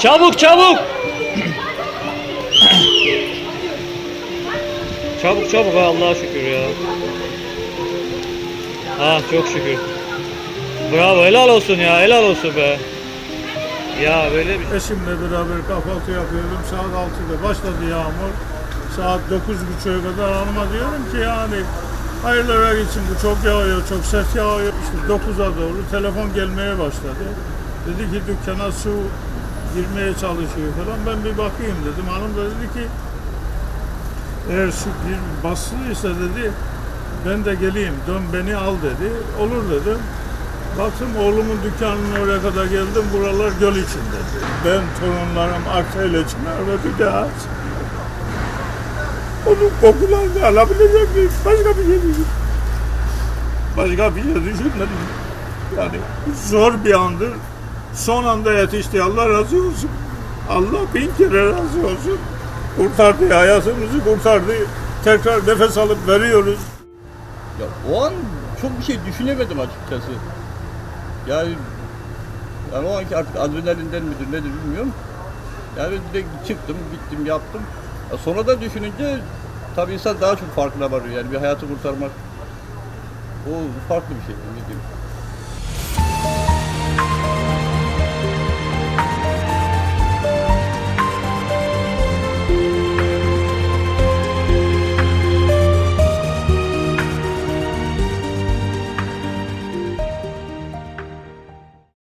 Çabuk çabuk. çabuk çabuk ha Allah'a şükür ya. Ha çok şükür. Bravo helal olsun ya helal olsun be. Ya böyle bir Eşimle beraber kahvaltı yapıyordum. Saat 6'da başladı yağmur. Saat 9.30'a kadar hanıma diyorum ki yani hayırlara gitsin bu çok yağıyor, çok sert yağıyor. İşte 9'a doğru telefon gelmeye başladı. Dedi ki dükkana su girmeye çalışıyor falan. Ben bir bakayım dedim. Hanım da dedi ki eğer su gir, bastıysa dedi ben de geleyim dön beni al dedi. Olur dedim. Baktım oğlumun dükkanının oraya kadar geldim. Buralar göl içinde. Ben torunlarım Akçay'la Çınar ve bir daha onun kokularını alabilecek miyim? Başka bir şey değil. Başka bir şey düşünmedim. Yani zor bir andır. Son anda yetişti. Allah razı olsun. Allah bin kere razı olsun. Kurtardı hayatımızı kurtardı. Tekrar nefes alıp veriyoruz. Ya o an çok bir şey düşünemedim açıkçası. Yani yani o anki artık adrenalinden midir nedir bilmiyorum. Yani direkt çıktım, gittim, yaptım. Ya sonra da düşününce tabii insan daha çok farkına varıyor. Yani bir hayatı kurtarmak o farklı bir şey. Ne diyeyim.